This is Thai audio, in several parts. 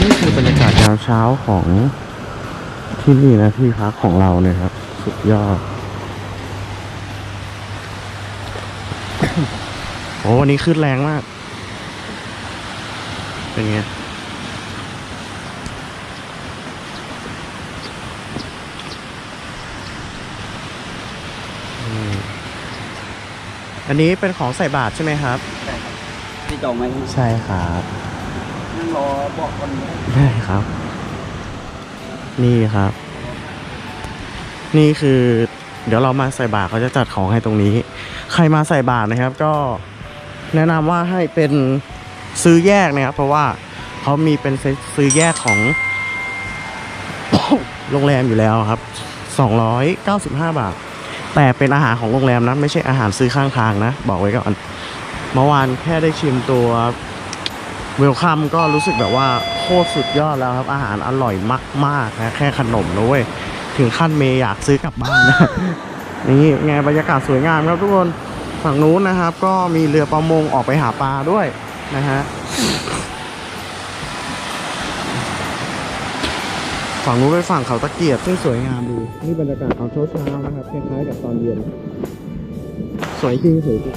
นี่คือบรรยากาศยามเช้าของที่นี่นะที่พักของเราเนี่ยครับ สุดยอด โอ้วันนี้ขึ้นแรงมาก เป็นไงอืมอันนี้เป็นของใส่บาตรใช่ไหมครับที่จองไว้ใช่ครับ นั่งรอบอกคนนี้ได้ครับ นี่ครับ นี่คือ เดี๋ยวเรามาใส่บาตรเขาจะจัดของให้ตรงนี้ ใครมาใส่บาตรนะครับ ก็แนะนำว่าให้เป็นซื้อแยกนะครับ เพราะว่าเขามีเป็นซื้อแยกของ โรงแรมอยู่แล้วครับ 295 บาท แต่เป็นอาหารของโรงแรมนะ ไม่ใช่อาหารซื้อข้างทางนะ บอกไว้ก่อน เมื่อวานแค่ได้ชิมตัว เวลคัมก็รู้สึกแบบว่าโคตรสุดยอดแล้วครับ อาหารอร่อยมากๆนะแค่ขนมนะเว้ยถึงขั้นเมย์อยากซื้อกลับบ้านนะนี่ไงบรรยากาศสวยงามครับทุกคนฝั่งนู้นนะครับ ก็มีเรือประมงออกไปหาปลาด้วยนะฮะฝั่งนู้นเป็นฝั่งเขาตะเกียบซึ่งสวยงามดูนี่บรรยากาศตอนเช้าเช้าๆนะครับคล้ายๆกับตอนเย็นสวยจริงสวยจริง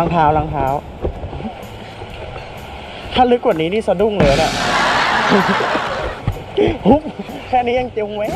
ล้างเท้าล้างเท้า ถ้าลึกกว่านี้นี่สะดุ้งเลยนะฮุบแค่นี้ยังเจียวแวะ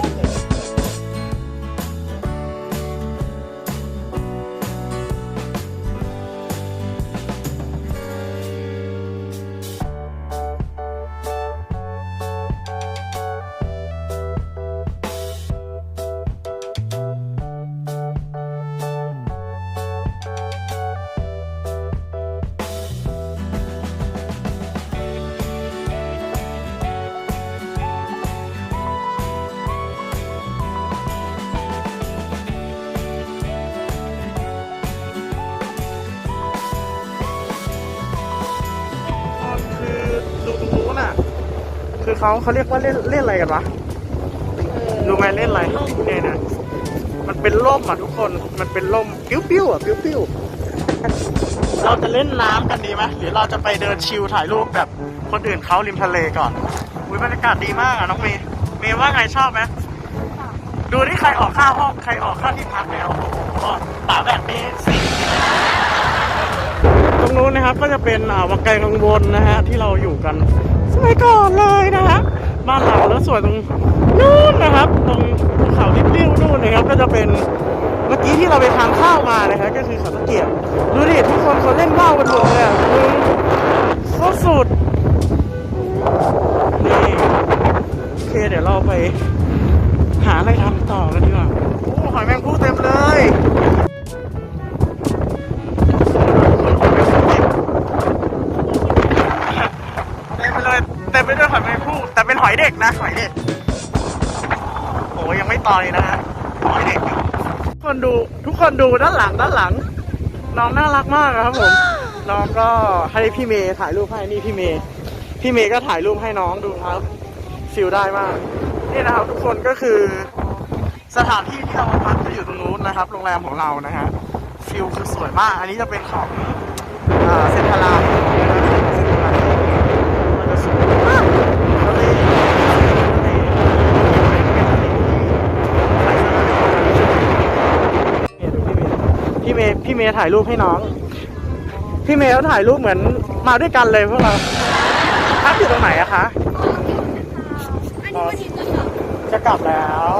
เขาเขาเรียกว่าเล่นเล่นอะไรกันวะรู้ไหมเล่นอะไรเนี่ยนะมันเป็นร่มอะทุกคนมันเป็นร่มปิ้วๆอะปิ้วๆเราจะเล่นน้ำกันดีไหมหรือเราจะไปเดินชิลถ่ายรูปแบบคนอื่นเขาริมทะเลก่อนอุ้ยบรรยากาศดีมากอะน้องเมย์เมย์ว่าไงชอบไหมดูที่ใครออกค่าห้องใครออกค่าที่พักแล้วป่าแบบนี้สิตรงนู้นนะครับก็จะเป็นอ่าวังไกลกังวลนะฮะที่เราอยู่กัน สมัยก่อนเลยนะฮะบ้านเราแล้วส่วนตรงนู้นนะครับ ตรงภูเขาที่ริ้วนู่นนะครับ ก็จะเป็นเมื่อกี้ที่เราไปทานข้าวมานะครับก็คือเขาตะเกียบดูดิทุกคนเขาเล่นว่าวกันหมดเลยอะคือโคตรสุดนี่โอเคเดี๋ยวเราไปหาอะไรทำต่อกันดีกว่าโอ้หอยแมงภู่เต็มเลย นะหอยเด็กโอ้ยังไม่ต่อยนะฮะหอยเด็กอยู่ทุกคนดูทุกคนดูด้านหลังด้านหลัง น้องน่ารักมากครับผม น้องก็ให้พี่เมย์ถ่ายรูปให้นี่พี่เมย์พี่เมย์ก็ถ่ายรูปให้น้องดูครับฟิลได้มากนี่นะครับทุกคนก็คือสถานที่ที่เราพักจะอยู่ตรงนู้นนะครับ โรงแรมของเรานะฮะฟิลคือสวยมาก อันนี้จะเป็นของเซนทรัลาเซนทรัลามันจะสวยมากทะเลทะเลเนี่ยดู พี่เมย์พี่เมย์พี่เมย์ถ่ายรูปให้น้อง พี่เมย์เขาถ่ายรูปเหมือนมาด้วยกันเลยพวกเราพักอยู่ตรงไหนอะคะอันนี้วันนี้ก็ขับจะกลับแล้ว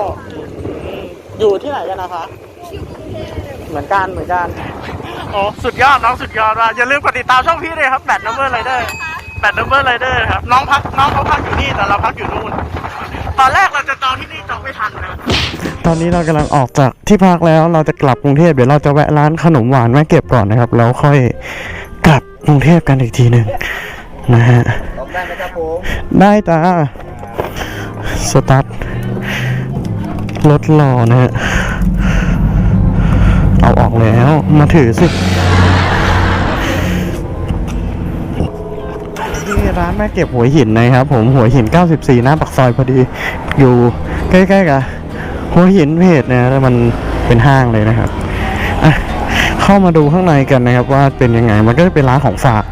อืมอยู่ที่ไหนกันนะคะชิวกรุงเทพเหมือนกันเหมือนกันโอ้สุดยอดน้องสุดยอดว่ะอย่าลืมกดติดตามช่องพี่เลยครับแบทนัมเบอร์ไรเดอร์แบทนัมเบอร์ไรเดอร์ครับน้องพักน้องเขาพักอยู่นี่แต่เราพักอยู่นู่นต อนแรกเราจะจองที่นี่จองไม่ทันนะตอนนี้เรากำลังออกจากที่พักแล้วเราจะกลับกรุงเทพเดี๋ยวเราจะแวะร้านขนมหวานแม่เก็บก่อนนะครับ แล้วค่อยกลับกรุงเทพกันอีกทีหนึ่งนะฮะได้ไหมครับผมได้จ้าสตาร์ทรถรอนะฮะเอาออกแล้วมาถือสิ ที่ร้านแม่เก็บหัวหินนะครับ ผมหัวหิน 94 หน้าปักซอยพอดี อยู่ใกล้ๆกับหัวหินเพจนะแล้วมันเป็นห้างเลยนะครับอะเข้ามาดูข้างในกันนะครับ ว่าเป็นยังไงมันก็จะเป็นร้านของฝาก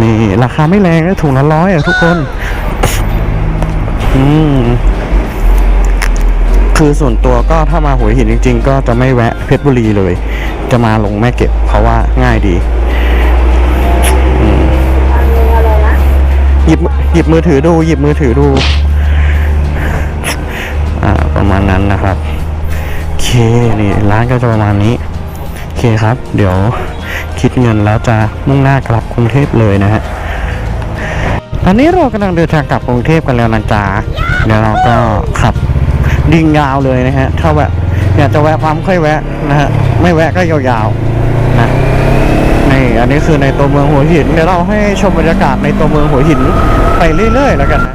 นี่ราคาไม่แรงถุงละร้อยอะทุกคน อืมคือส่วนตัวก็ถ้ามาหัวหินจริง ๆ ก็จะไม่แวะเพชรบุรีเลย จะมาลงแม่เก็บเพราะว่าง่ายดี หยิบหยิบมือถือดู หยิบมือถือดู อ่าประมาณนั้นนะครับโอเคนี่ร้านก็จะประมาณนี้โอเคครับ เดี๋ยวคิดเงินแล้วจะมุ่งหน้ากลับกรุงเทพเลยนะฮะตอนนี้เรากำลังเดินทางกลับกรุงเทพกันแล้วนะจ๊ะเดี๋ยวเราก็ขับดิ่งยาวเลยนะฮะถ้าแวะอยากจะแวะปั๊มค่อยแวะนะฮะไม่แวะก็ยาวๆ อันนี้คือในตัวเมืองหัวหินเดี๋ยวเราให้ชมบรรยากาศในตัวเมืองหัวหินไปเรื่อยๆ แล้วกันนะ